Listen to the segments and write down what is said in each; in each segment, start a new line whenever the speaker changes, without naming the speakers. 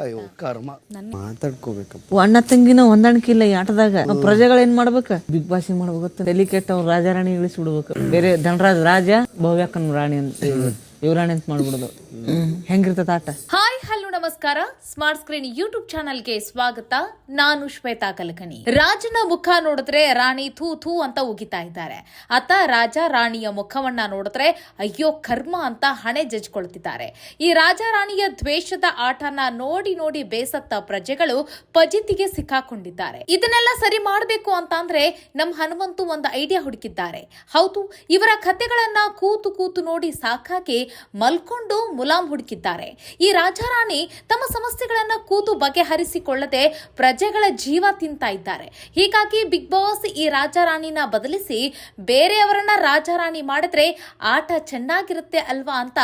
ಅಯ್ಯೋ ಕರ್ಮ. ಮಾತಾಡ್ಕೋಬೇಕಪ್ಪ.
ಅಣ್ಣ ತಂಗಿನ ಹೊಂದಾಣಿಕೆ ಇಲ್ಲ ಈ ಆಟದಾಗ. ನಾವ್ ಪ್ರಜೆಗಳು ಏನ್ ಮಾಡ್ಬೇಕ? ಬಿಗ್ ಬಾಸ್ ಮಾಡ್ಬೇಕು ತಲೆ ಕೆಟ್ಟ ಅವ್ರ ರಾಜಾರಾಣಿ ಇಳಿಸಿ ಬಿಡ್ಬೇಕು ಬೇರೆ ಧನರಾಜ್ ರಾಜ ಭವ್ಯಾಕನ್ ರಾಣಿ ಅಂತ ಯುವರಾಣಿ ಅಂತ ಮಾಡ್ಬಿಡೋದು. ಹೆಂಗಿರ್ತದ ಆಟ?
ಹಾಯ್, ಹಲೋ, ನಮಸ್ಕಾರ. ಸ್ಮಾರ್ಟ್ ಸ್ಕ್ರೀನ್ ಯೂಟ್ಯೂಬ್ ಚಾನಲ್ಗೆ ಸ್ವಾಗತ. ನಾನು ಶ್ವೇತಾ ಕಲಕಣಿ. ರಾಜನ ಮುಖ ನೋಡಿದ್ರೆ ರಾಣಿ ಥೂ ಥೂ ಅಂತ ಉಗಿತಾ ಇದ್ದಾರೆ. ಅತ್ತ ರಾಜ ರಾಣಿಯ ಮುಖವನ್ನ ನೋಡಿದ್ರೆ ಅಯ್ಯೋ, ಕರ್ಮ ಅಂತ ಹಣೆ ಜಜ್ಕೊಳ್ತಿದ್ದಾರೆ. ಈ ರಾಜ ರಾಣಿಯ ದ್ವೇಷದ ಆಟನ ನೋಡಿ ನೋಡಿ ಬೇಸತ್ತ ಪ್ರಜೆಗಳು ಪಜಿತಿಗೆ ಸಿಕ್ಕಾಕೊಂಡಿದ್ದಾರೆ. ಇದನ್ನೆಲ್ಲ ಸರಿ ಮಾಡಬೇಕು ಅಂತ ಅಂದ್ರೆ ನಮ್ಮ ಹನುಮಂತು ಒಂದು ಐಡಿಯಾ ಹುಡುಕಿದ್ದಾರೆ. ಹೌದು, ಇವರ ಕಥೆಗಳನ್ನ ಕೂತು ಕೂತು ನೋಡಿ ಸಾಕಾಗಿ ಮಲ್ಕೊಂಡು ಮುಲಾಮ್ ಹುಡುಕಿದ್ದಾರೆ. ಈ ರಾಜಾರಾಣಿ ತಮ್ಮ ಸಮಸ್ಯೆಗಳನ್ನು ಕೂತು ಬಗೆಹರಿಸಿಕೊಳ್ಳದೆ ಪ್ರಜೆಗಳ ಜೀವ ತಿಂತಾ ಇದ್ದಾರೆ. ಹೀಗಾಗಿ ಬಿಗ್ ಬಾಸ್ ಈ ರಾಜಾರಾಣಿನ ಬದಲಿಸಿ ಬೇರೆಯವರನ್ನ ರಾಜಾರಾಣಿ ಮಾಡಿದ್ರೆ ಆಟ ಚೆನ್ನಾಗಿರುತ್ತೆ ಅಲ್ವಾ ಅಂತ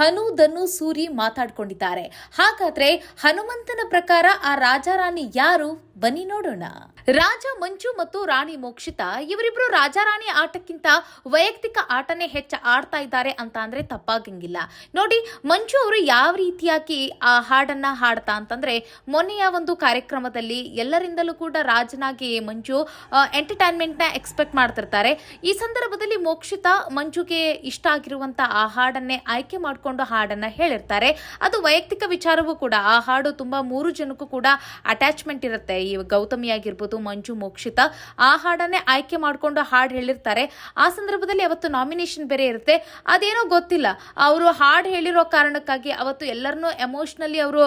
ಹನು ಧನು ಸೂರಿ ಮಾತಾಡ್ಕೊಂಡಿದ್ದಾರೆ. ಹಾಗಾದ್ರೆ ಹನುಮಂತನ ಪ್ರಕಾರ ಆ ರಾಜಾರಾಣಿ ಯಾರು? ಬನ್ನಿ ನೋಡೋಣ. ರಾಜ, ಮಂಜು ಮತ್ತು ರಾಣಿ ಮೋಕ್ಷಿತಾ ಇವರಿಬ್ರು ರಾಜಾರಾಣಿ ಆಟಕ್ಕಿಂತ ವೈಯಕ್ತಿಕ ಆಟನೇ ಹೆಚ್ಚು ಆಡ್ತಾ ಇದ್ದಾರೆ ಅಂತ ಅಂದ್ರೆ ತಪ್ಪಾಗಂಗಿಲ್ಲ. ನೋಡಿ, ಮಂಜು ಅವರು ಯಾವ ರೀತಿಯಾಗಿ ಆ ಹಾಡನ್ನ ಹಾಡ್ತಾ ಅಂತಂದ್ರೆ ಮೊನ್ನೆಯ ಒಂದು ಕಾರ್ಯಕ್ರಮದಲ್ಲಿ ಎಲ್ಲರಿಂದಲೂ ಕೂಡ ರಾಜನಾಗಿ ಮಂಜು ಎಂಟರ್ಟೈನ್ಮೆಂಟ್ನ ಎಕ್ಸ್ಪೆಕ್ಟ್ ಮಾಡ್ತಿರ್ತಾರೆ. ಈ ಸಂದರ್ಭದಲ್ಲಿ ಮೋಕ್ಷಿತಾ ಮಂಜುಗೆ ಇಷ್ಟ ಆಗಿರುವಂತ ಆ ಹಾಡನ್ನೇ ಆಯ್ಕೆ ಮಾಡಿಕೊಂಡು ಹಾಡನ್ನ ಹೇಳಿರ್ತಾರೆ. ಅದು ವೈಯಕ್ತಿಕ ವಿಚಾರವೂ ಕೂಡ, ಆ ಹಾಡು ತುಂಬಾ ಮೂರು ಜನಕ್ಕೂ ಕೂಡ ಅಟ್ಯಾಚ್ಮೆಂಟ್ ಇರುತ್ತೆ. ಈ ಗೌತಮಿ ಆಗಿರ್ಬೋದು ಮಂಜು ಮೋಕ್ಷಿತ ಆ ಹಾಡನ್ನೇ ಆಯ್ಕೆ ಮಾಡಿಕೊಂಡು ಹಾಡು ಹೇಳಿರ್ತಾರೆ. ಆ ಸಂದರ್ಭದಲ್ಲಿ ಅವತ್ತು ನಾಮಿನೇಷನ್ ಬೇರೆ ಇರುತ್ತೆ. ಅದೇನೋ ಗೊತ್ತಿಲ್ಲ. ಅವರು ಹಾಡು ಹೇಳಿರೋ ಕಾರಣಕ್ಕಾಗಿ ಅವತ್ತು ಎಲ್ಲರನ್ನೂ ಎಮೋಷ್ನಲಿ ಅವರು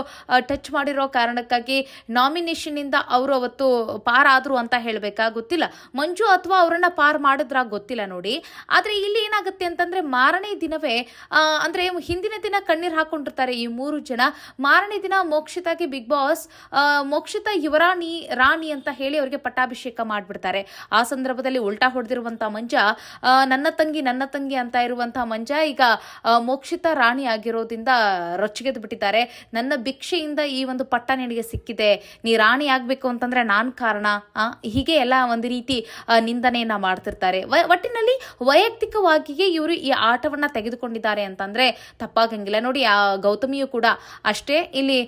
ಟಚ್ ಮಾಡಿರೋ ಕಾರಣಕ್ಕಾಗಿ ನಾಮಿನೇಷನ್ ಇಂದ ಅವರು ಅವತ್ತು ಪಾರ್ ಆದ್ರು ಅಂತ ಹೇಳ್ಬೇಕಾ ಗೊತ್ತಿಲ್ಲ. ಮಂಜು ಅಥವಾ ಅವರನ್ನ ಪಾರ್ ಮಾಡಿದ್ರ ಗೊತ್ತಿಲ್ಲ ನೋಡಿ. ಆದ್ರೆ ಇಲ್ಲಿ ಏನಾಗುತ್ತೆ ಅಂತಂದ್ರೆ ಮಾರನೇ ದಿನವೇ ಅಂದ್ರೆ ಹಿಂದಿನ ದಿನ ಕಣ್ಣೀರ್ ಹಾಕೊಂಡಿರ್ತಾರೆ ಈ ಮೂರು ಜನ. ಮಾರನೇ ದಿನ ಮೋಕ್ಷಿತಾಗೆ ಬಿಗ್ ಬಾಸ್ ಮೋಕ್ಷಿತ ಯುವರಾಣಿ, ರಾಣಿ ಅಂತ ಹೇಳಿ ಅವರಿಗೆ ಪಟ್ಟಾಭಿಷೇಕ ಮಾಡಿಬಿಡ್ತಾರೆ. ಆ ಸಂದರ್ಭದಲ್ಲಿ ಉಲ್ಟಾ ಹೊಡೆದಿರುವಂತಹ ಮಂಜ ನನ್ನ ತಂಗಿ ನನ್ನ ತಂಗಿ ಅಂತ ಇರುವಂತಹ ಮಂಜ ಈಗ ಮೋಕ್ಷಿತ ರಾಣಿ ಆಗಿರೋದ್ರಿಂದ ರೊಚ್ಚಿಗೆದ್ದು ಬಿಟ್ಟಿದ್ದಾರೆ. ನನ್ನ ಭಿಕ್ಷೆಯಿಂದ ಈ ಒಂದು ಪಟ್ಟ ನಿನಗೆ ಸಿಕ್ಕಿದೆ. ನೀ ರಾಣಿ ಆಗ್ಬೇಕು ಅಂತಂದ್ರೆ ನಾನ್ ಕಾರಣ. ಹೀಗೆ ಎಲ್ಲ ಒಂದು ರೀತಿ ನಿಂದನೆಯನ್ನ ಮಾಡ್ತಿರ್ತಾರೆ. ಒಟ್ಟಿನಲ್ಲಿ ವೈಯಕ್ತಿಕವಾಗಿಯೇ ಇವರು ಈ ಆಟವನ್ನ ತೆಗೆದುಕೊಂಡಿದ್ದಾರೆ ಅಂತಂದ್ರೆ ತಪ್ಪಾಗಂಗಿಲ್ಲ. ನೋಡಿ, ಆ ಗೌತಮಿಯು ಕೂಡ ಅಷ್ಟೇ. ಇಲ್ಲಿ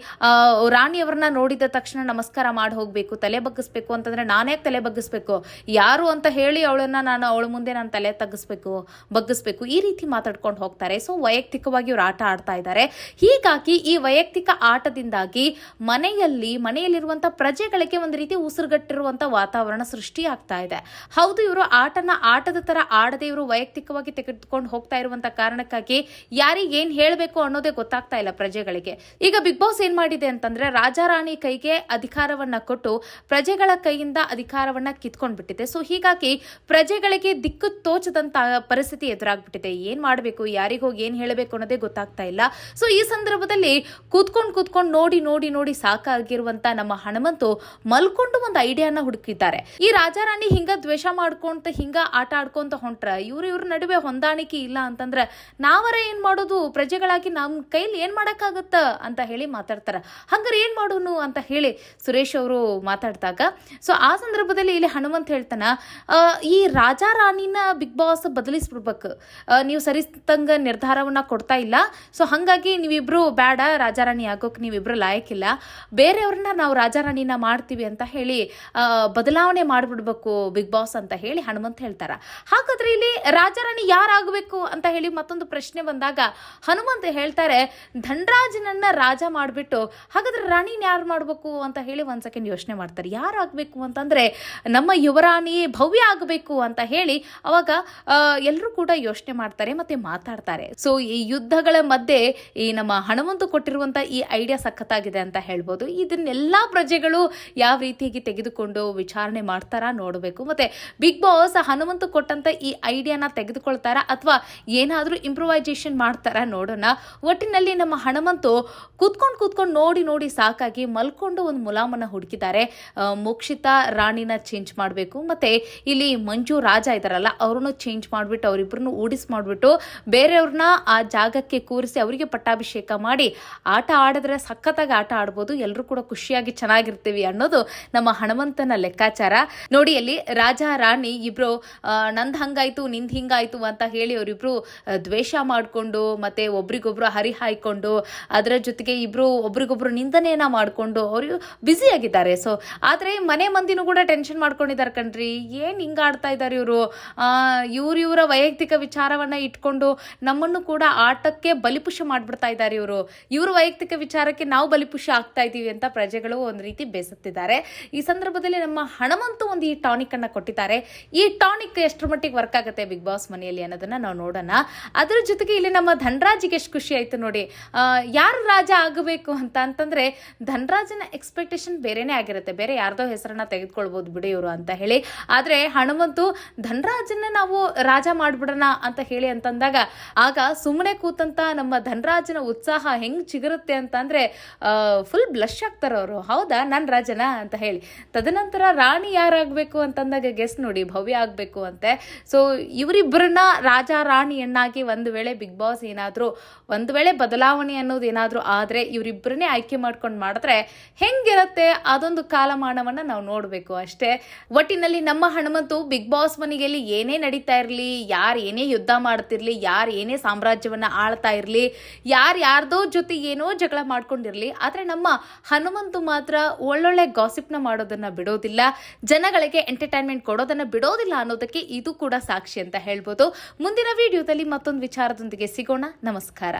ರಾಣಿಯವರನ್ನ ನೋಡಿದ ತಕ್ಷಣ ನಮಸ್ಕಾರ ಮಾಡಿ ಹೋಗ್ಬೇಕು, ತಲೆ ಬಗ್ಗಿಸ್ಬೇಕು ಅಂತಂದ್ರೆ ನಾನೇ ತಲೆ ಬಗ್ಗಿಸ್ಬೇಕು. ಯಾರು ಅಂತ ಹೇಳಿ ಅವಳನ್ನ ನಾನು ಅವಳ ಮುಂದೆ ನಾನು ತಲೆ ತಗ್ಗಿಸ್ಬೇಕು, ಬಗ್ಗಿಸ್ಬೇಕು, ಈ ರೀತಿ ಮಾತಾಡ್ಕೊಂಡು ಹೋಗ್ತಾರೆ. ಸೊ ವೈಯಕ್ತಿಕವಾಗಿ ಇವ್ರು ಆಟ ಆಡ್ತಾ ಇದ್ದಾರೆ. ಹೀಗಾಗಿ ಈ ವೈಯಕ್ತಿಕ ಆಟದಿಂದಾಗಿ ಮನೆಯಲ್ಲಿ, ಮನೆಯಲ್ಲಿರುವಂತ ಪ್ರಜೆಗಳಿಗೆ ಒಂದು ರೀತಿ ಉಸಿರುಗಟ್ಟಿರುವಂತ ವಾತಾವರಣ ಸೃಷ್ಟಿ ಆಗ್ತಾ ಇದೆ. ಹೌದು, ಇವರು ಆಟನ ಆಟದ ತರ ಆಡದೆ ಇವರು ವೈಯಕ್ತಿಕವಾಗಿ ತೆಗೆದುಕೊಂಡು ಹೋಗ್ತಾ ಇರುವಂತ ಕಾರಣಕ್ಕಾಗಿ ಯಾರಿಗೆ ಏನ್ ಹೇಳಬೇಕು ಅನ್ನೋದೇ ಗೊತ್ತಾಗ್ತಾ ಇಲ್ಲ ಪ್ರಜೆಗಳಿಗೆ. ಈಗ ಬಿಗ್ ಬಾಸ್ ಏನ್ ಮಾಡಿದೆ ಅಂತಂದ್ರೆ ರಾಜಾರಾಣಿ ಕೈಗೆ ಅಧಿಕಾರವನ್ನ ಕೊಟ್ಟು ಪ್ರಜೆಗಳ ಕೈಯಿಂದ ಅಧಿಕಾರವನ್ನ ಕಿತ್ಕೊಂಡ್ಬಿಟ್ಟಿದೆ. ಸೊ ಹೀಗಾಗಿ ಪ್ರಜೆಗಳಿಗೆ ದಿಕ್ಕು ತೋಚದಂತ ಪರಿಸ್ಥಿತಿ ಎದುರಾಗ್ಬಿಟ್ಟಿದೆ. ಏನ್ ಮಾಡಬೇಕು? ಯಾರಿಗೋಗಿ ಏನ್ ಹೇಳಬೇಕು ಅನ್ನೋದೇ ಗೊತ್ತಾಗ್ತಾ ಇಲ್ಲ. ಸೊ ಈ ಸಂದರ್ಭದಲ್ಲಿ ಕೂತ್ಕೊಂಡು ಕೂತ್ಕೊಂಡು ನೋಡಿ ನೋಡಿ ನೋಡಿ ಸಾಕಾಗಿರುವಂತ ನಮ್ಮ ಹನುಮಂತು ಮಲ್ಕೊಂಡು ಒಂದು ಐಡಿಯಾನ ಹುಡುಕಿದ್ದಾರೆ. ಈ ರಾಜಾರಾಣಿ ಹಿಂಗ ದ್ವೇಷ ಮಾಡ್ಕೊಂತ, ಹಿಂಗ ಆಟ ಆಡ್ಕೊಂತ ಹೊಂಟ್ರ, ಇವ್ರ ಇವ್ರ ನಡುವೆ ಹೊಂದಾಣಿಕೆ ಇಲ್ಲ ಅಂತಂದ್ರೆ ನಾವರ ಏನ್ ಮಾಡೋದು? ಪ್ರಜೆಗಳಾಗಿ ನಮ್ ಕೈಲಿ ಏನ್ ಮಾಡಕ್ಕಾಗತ್ತ? ಅಂತ ಹೇಳಿ ಮಾತಾಡ್ತಾರ. ಹಂಗಾರೆ ಏನ್ ಮಾಡೋನು ಅಂತ ಹೇಳಿ ಸುರೇಶ್ ಅವರು ಮಾತಾಡಿದಾಗ ಸೊ ಆ ಸಂದರ್ಭದಲ್ಲಿ ಇಲ್ಲಿ ಹನುಮಂತ್ ಹೇಳ್ತಾನ ಈ ರಾಜಾ ರಾಣಿನ ಬಿಗ್ ಬಾಸ್ ಬದಲಿಸ್ಬಿಡ್ಬೇಕು. ನೀವು ಸರಿಸ್ತಂಗ ನಿರ್ಧಾರವನ್ನ ಕೊಡ್ತಾ ಇಲ್ಲ. ಸೊ ಹಾಗಾಗಿ ನೀವಿಬ್ರು ಬೇಡ ರಾಜಾರಾಣಿ ಆಗೋಕೆ ನೀವಿಬ್ರು ಲಾಯಕ್ಕಿಲ್ಲ ಬೇರೆಯವ್ರನ್ನ ನಾವು ರಾಜಾರಾಣಿನ ಮಾಡ್ತೀವಿ ಅಂತ ಹೇಳಿ ಬದಲಾವಣೆ ಮಾಡ್ಬಿಡ್ಬೇಕು ಬಿಗ್ ಬಾಸ್ ಅಂತ ಹೇಳಿ ಹನುಮಂತ್ ಹೇಳ್ತಾರ. ಹಾಗಾದ್ರೆ ಇಲ್ಲಿ ರಾಜಾರಾಣಿ ಯಾರಾಗಬೇಕು ಅಂತ ಹೇಳಿ ಮತ್ತೊಂದು ಪ್ರಶ್ನೆ ಬಂದಾಗ, ಹನುಮಂತ ಹೇಳ್ತಾರೆ, ಧನರಾಜನನ್ನ ರಾಜ ಮಾಡಿಬಿಟ್ಟು, ಹಾಗಾದ್ರೆ ರಾಣಿನ ಯಾರು ಮಾಡಬೇಕು? ಅಂತ ಹೇಳಿ ಒಂದು ಸೆಕೆಂಡ್ ಯೋಚನೆ ಮಾಡ್ತಾರೆ. ಯಾರು ಆಗ್ಬೇಕು ಅಂತಂದ್ರೆ ನಮ್ಮ ಯುವರಾಣಿ ಭವ್ಯ ಆಗಬೇಕು ಅಂತ ಹೇಳಿ ಅವಾಗ ಎಲ್ಲರೂ ಕೂಡ ಯೋಚನೆ ಮಾಡ್ತಾರೆ ಮತ್ತೆ ಮಾತಾಡ್ತಾರೆ. ಸೊ ಈ ಯುದ್ಧಗಳ ಮಧ್ಯೆ ಈ ನಮ್ಮ ಹಣವಂತು ಕೊಟ್ಟಿರುವಂಥ ಈ ಐಡಿಯಾ ಸಖತ್ತಾಗಿದೆ ಅಂತ ಹೇಳ್ಬೋದು. ಇದನ್ನೆಲ್ಲ ಪ್ರಜೆಗಳು ಯಾವ ರೀತಿಯಾಗಿ ತೆಗೆದುಕೊಂಡು ವಿಚಾರಣೆ ಮಾಡ್ತಾರ ನೋಡಬೇಕು. ಮತ್ತೆ ಬಿಗ್ ಬಾಸ್ ಹನುಮಂತು ಕೊಟ್ಟಂತ ಈ ಐಡಿಯಾನ ತೆಗೆದುಕೊಳ್ತಾರಾ ಅಥವಾ ಏನಾದರೂ ಇಂಪ್ರೂವೈಸೇಷನ್ ಮಾಡ್ತಾರಾ ನೋಡೋಣ. ಒಟ್ಟಿನಲ್ಲಿ ನಮ್ಮ ಹನುಮಂತು ಕೂತ್ಕೊಂಡು ಕೂತ್ಕೊಂಡು ನೋಡಿ ನೋಡಿ ಸಾಕಾಗಿ ಮಲ್ಕೊಂಡು ಒಂದು ಮುಲಾಮನ್ನ ಹುಡುಕಿದ್ದಾರೆ. ಆ, ಮೋಕ್ಷಿತ ರಕ್ಷಿತಾ ರಾಣಿನ ಚೇಂಜ್ ಮಾಡಬೇಕು. ಮತ್ತೆ ಇಲ್ಲಿ ಮಂಜು ರಾಜ ಇದ್ದಾರಲ್ಲ ಅವ್ರನ್ನು ಚೇಂಜ್ ಮಾಡಿಬಿಟ್ಟು ಅವರಿಬ್ಬರನ್ನು ಊಡಿಸ್ ಮಾಡಿಬಿಟ್ಟು ಬೇರೆಯವ್ರನ್ನ ಆ ಜಾಗಕ್ಕೆ ಕೂರಿಸಿ ಅವರಿಗೆ ಪಟ್ಟಾಭಿಷೇಕ ಮಾಡಿ ಆಟ ಆಡಿದ್ರೆ ಸಖತ್ತಾಗಿ ಆಟ ಆಡ್ಬೋದು ಎಲ್ಲರೂ ಕೂಡ ಖುಷಿಯಾಗಿ ಚೆನ್ನಾಗಿರ್ತೀವಿ ಅನ್ನೋದು ನಮ್ಮ ಹನುಮಂತನ ಲೆಕ್ಕಾಚಾರ. ನೋಡಿ, ಅಲ್ಲಿ ರಾಜ, ರಾಣಿ ಇಬ್ರು ನಂದ್ ಹಂಗಾಯ್ತು, ನಿಂದ್ ಹಿಂಗಾಯ್ತು ಅಂತ ಹೇಳಿ ಅವರಿಬ್ರು ದ್ವೇಷ ಮಾಡಿಕೊಂಡು ಮತ್ತೆ ಒಬ್ರಿಗೊಬ್ರು ಹರಿ ಹಾಯ್ಕೊಂಡು ಅದರ ಜೊತೆಗೆ ಇಬ್ರು ಒಬ್ರಿಗೊಬ್ರು ನಿಂದನೆಯನ್ನ ಮಾಡಿಕೊಂಡು ಅವರು ಬ್ಯುಸಿ ಆಗಿದ್ದಾರೆ. ಸೊ ಆದ್ರೆ ಮನೆ ಮಂದಿನೂ ಕೂಡ ಟೆನ್ಷನ್ ಮಾಡ್ಕೊಂಡಿದ್ದಾರೆ ಕಣ್ರಿ. ಏನ್ ಹಿಂಗ ಆಡ್ತಾ ಇದ್ದಾರೆ ಇವರು? ಇವ್ರ ಇವರ ವೈಯಕ್ತಿಕ ವಿಚಾರವನ್ನ ಇಟ್ಕೊಂಡು ನಮ್ಮನ್ನು ಕೂಡ ಆಟಕ್ಕೆ ಬಲಿಪುಷ ಮಾಡಿಬಿಡ್ತಾ ಇದ್ದಾರೆ ಇವರು. ಇವ್ರ ವೈಯಕ್ತಿಕ ವಿಚಾರಕ್ಕೆ ನಾವು ಬಲಿಪುಷ ಆಗ್ತಾ ಇದ್ದೀವಿ ಅಂತ ಪ್ರಜೆಗಳು ಒಂದು ರೀತಿ ಬೇಸತ್ತಿದ್ದಾರೆ. ಈ ಸಂದರ್ಭದಲ್ಲಿ ನಮ್ಮ ಹಣಮಂತು ಒಂದು ಈ ಟಾನಿಕ್ ಅನ್ನ ಕೊಟ್ಟಿದ್ದಾರೆ. ಈ ಟಾನಿಕ್ ಎಷ್ಟರ ಮಟ್ಟಿಗೆ ವರ್ಕ್ ಆಗುತ್ತೆ ಬಿಗ್ ಬಾಸ್ ಮನೆಯಲ್ಲಿ ಅನ್ನೋದನ್ನ ನಾವು ನೋಡೋಣ. ಅದ್ರ ಜೊತೆಗೆ ಇಲ್ಲಿ ನಮ್ಮ ಧನರಾಜಿಗೆ ಎಷ್ಟು ಖುಷಿ ಆಯ್ತು ನೋಡಿ. ಯಾರು ರಾಜ ಆಗಬೇಕು ಅಂತ ಅಂತಂದ್ರೆ ಧನರಾಜನ ಎಕ್ಸ್ಪೆಕ್ಟೇಷನ್ ಬೇರೆನೇ ಆಗಿರುತ್ತೆ. ಬೇರೆ ಯಾರ್ದೋ ಹೆಸರನ್ನ ತೆಗೆದುಕೊಳ್ಬೋದು ಬಿಡಿ ಇವರು ಅಂತ ಹೇಳಿ. ಆದ್ರೆ ಹನುಮಂತು ಧನರಾಜನ್ನ ನಾವು ರಾಜ ಮಾಡ್ಬಿಡೋಣ ಅಂತ ಹೇಳಿ ಅಂತಂದಾಗ ಆಗ ಸುಮ್ಮನೆ ಕೂತಂತ ನಮ್ಮ ಧನರಾಜನ ಉತ್ಸಾಹ ಹೆಂಗ್ ಚಿಗುರುತ್ತೆ ಅಂತ ಅಂದ್ರೆ ಫುಲ್ ಬ್ಲಶ್ ಆಗ್ತಾರೆ ಅವರು. ಹೌದಾ? ನನ್ನ ರಾಜನ ಅಂತ ಹೇಳಿ. ತದನಂತರ ರಾಣಿ ಯಾರಾಗಬೇಕು ಅಂತಂದಾಗ ಗೆಸ್ ನೋಡಿ, ಭವ್ಯ ಆಗಬೇಕು ಅಂತೆ. ಸೊ ಇವರಿಬ್ಬರನ್ನ ರಾಜ ರಾಣಿಯನ್ನಾಗಿ ಒಂದು ವೇಳೆ ಬಿಗ್ ಬಾಸ್ ಏನಾದರೂ, ಒಂದು ವೇಳೆ ಬದಲಾವಣೆ ಅನ್ನೋದು ಏನಾದರೂ ಆದರೆ ಇವರಿಬ್ಬರನ್ನೇ ಆಯ್ಕೆ ಮಾಡ್ಕೊಂಡು ಮಾಡಿದ್ರೆ ಹೆಂಗಿರತ್ತೆ ಅದೊಂದು ಕಾಲಮಾನವನ್ನು ನಾವು ನೋಡಬೇಕು ಅಷ್ಟೇ. ಒಟ್ಟಿನಲ್ಲಿ ನಮ್ಮ ಹನುಮಂತು ಬಿಗ್ ಬಾಸ್ ಮನೆಯಲ್ಲಿ ಏನೇ ನಡೀತಾ ಇರಲಿ, ಯಾರು ಏನೇ ಯುದ್ಧ ಮಾಡ್ತಿರ್ಲಿ, ಯಾರು ಏನೇ ಸಾಮ್ರಾಜ್ಯವನ್ನು ಆಳ್ತಾ ಇರಲಿ, ಯಾರು ಯಾರ್ದೋ ಜೊತೆ ಏನೋ ಜಗಳ ಮಾಡ್ಕೊಂಡಿರಲಿ, ಆದರೆ ನಮ್ಮ ಹನುಮಂತು ಮಾತ್ರ ಒಳ್ಳೊಳ್ಳೆ ಗಾಸಿಪ್ನ ಮಾಡೋದನ್ನು ಬಿಡೋದಿಲ್ಲ. ಜನಗಳಿಗೆ ಎಂಟರ್ಟೈನ್ಮೆಂಟ್ ಕೊಡೋದನ್ನು ಬಿಡೋದಿಲ್ಲ ಅನ್ನೋದಕ್ಕೆ ಇದು ಕೂಡ ಸಾಕ್ಷಿ ಅಂತ ಹೇಳ್ಬೋದು. ಮುಂದಿನ ವಿಡಿಯೋದಲ್ಲಿ ಮತ್ತೊಂದು ವಿಚಾರದೊಂದಿಗೆ ಸಿಗೋಣ. ನಮಸ್ಕಾರ.